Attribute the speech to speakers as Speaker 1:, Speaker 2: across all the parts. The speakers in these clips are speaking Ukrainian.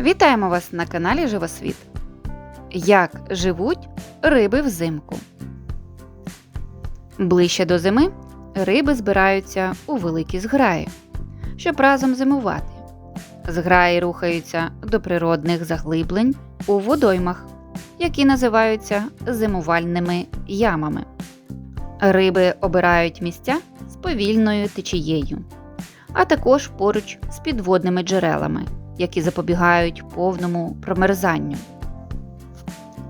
Speaker 1: Вітаємо вас на каналі Живосвіт. Як живуть риби взимку? Ближче до зими риби збираються у великі зграї, щоб разом зимувати. Зграї рухаються до природних заглиблень у водоймах, які називаються зимувальними ямами. Риби обирають місця з повільною течією, а також поруч з підводними джерелами які запобігають повному промерзанню.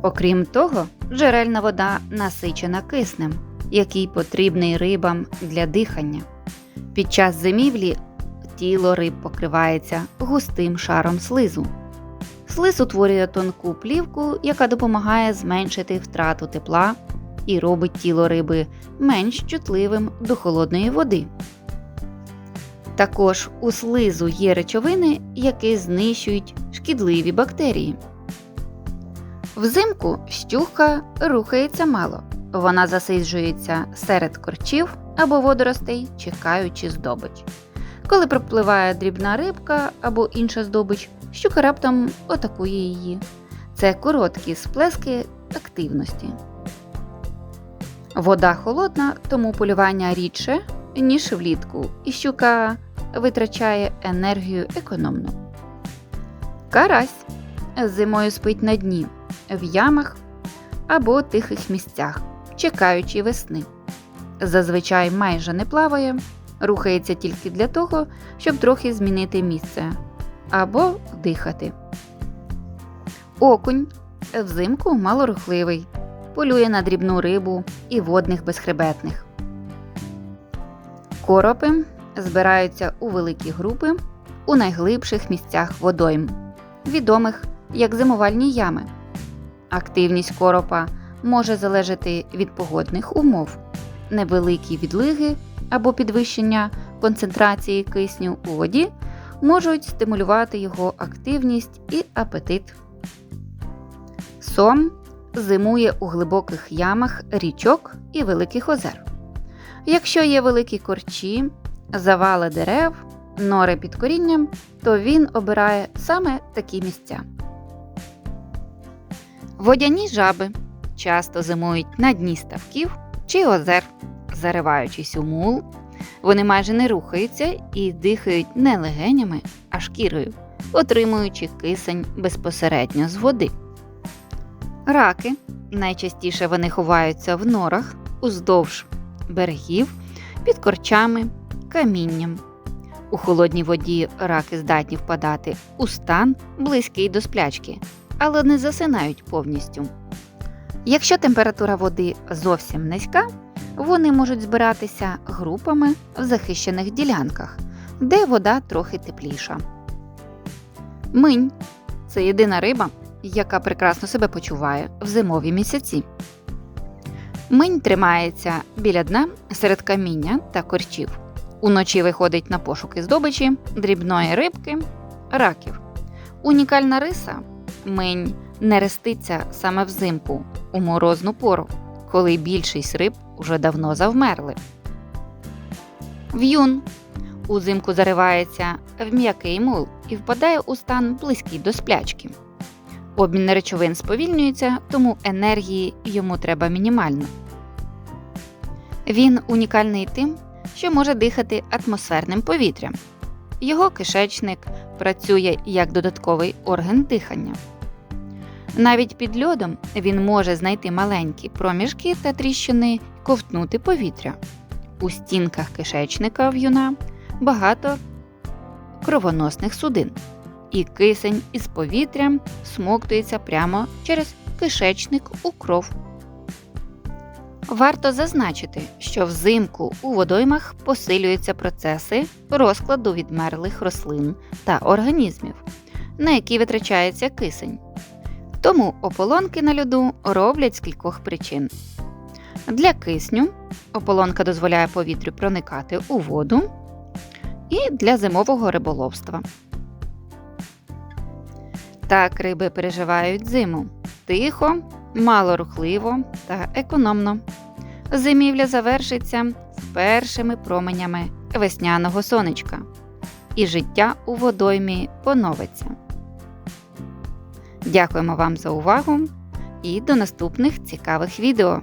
Speaker 1: Окрім того, джерельна вода насичена киснем, який потрібний рибам для дихання. Під час зимівлі тіло риб покривається густим шаром слизу. Слиз утворює тонку плівку, яка допомагає зменшити втрату тепла і робить тіло риби менш чутливим до холодної води. Також у слизу є речовини, які знищують шкідливі бактерії. Взимку щука рухається мало. Вона засиджується серед корчів або водоростей, чекаючи здобич. Коли пропливає дрібна рибка або інша здобич, щука раптом атакує її. Це короткі сплески активності. Вода холодна, тому полювання рідше, ніж влітку, і щука витрачає енергію економно. Карась зимою спить на дні, в ямах або тихих місцях, чекаючи весни. Зазвичай майже не плаває, рухається тільки для того, щоб трохи змінити місце або дихати. Окунь взимку малорухливий, полює на дрібну рибу і водних безхребетних. Коропи збираються у великі групи у найглибших місцях водойм, відомих як зимувальні ями. Активність коропа може залежати від погодних умов, невеликі відлиги або підвищення концентрації кисню у воді можуть стимулювати його активність і апетит. Сом зимує у глибоких ямах річок і великих озер. Якщо є великі корчі, завали дерев, нори під корінням, то він обирає саме такі місця. Водяні жаби часто зимують на дні ставків чи озер, зариваючись у мул. Вони майже не рухаються і дихають не легенями, а шкірою, отримуючи кисень безпосередньо з води. Раки найчастіше вони ховаються в норах уздовж берегів, під корчами, камінням. У холодній воді раки здатні впадати у стан, близький до сплячки, але не засинають повністю. Якщо температура води зовсім низька, вони можуть збиратися групами в захищених ділянках, де вода трохи тепліша. Минь це єдина риба, яка прекрасно себе почуває в зимові місяці. Минь тримається біля дна серед каміння та корчів. Уночі виходить на пошуки здобичі, дрібної рибки, раків. Унікальна риса минь не реститься саме взимку у морозну пору, коли більшість риб уже давно завмерли. В'юн узимку заривається в м'який мул і впадає у стан близький до сплячки. Обмін речовин сповільнюється, тому енергії йому треба мінімально. Він унікальний тим, що може дихати атмосферним повітрям. Його кишечник працює як додатковий орган дихання. Навіть під льодом він може знайти маленькі проміжки та тріщини ковтнути повітря. У стінках кишечника в'юна багато кровоносних судин, і кисень із повітрям смоктується прямо через кишечник у кров. Варто зазначити, що взимку у водоймах посилюються процеси розкладу відмерлих рослин та організмів, на які витрачається кисень. Тому ополонки на льоду роблять з кількох причин. Для кисню ополонка дозволяє повітрю проникати у воду і для зимового риболовства. Так риби переживають зиму тихо, малорухливо та економно. Зимівля завершиться з першими променями весняного сонечка, і життя у водоймі поновиться. Дякуємо вам за увагу і до наступних цікавих відео.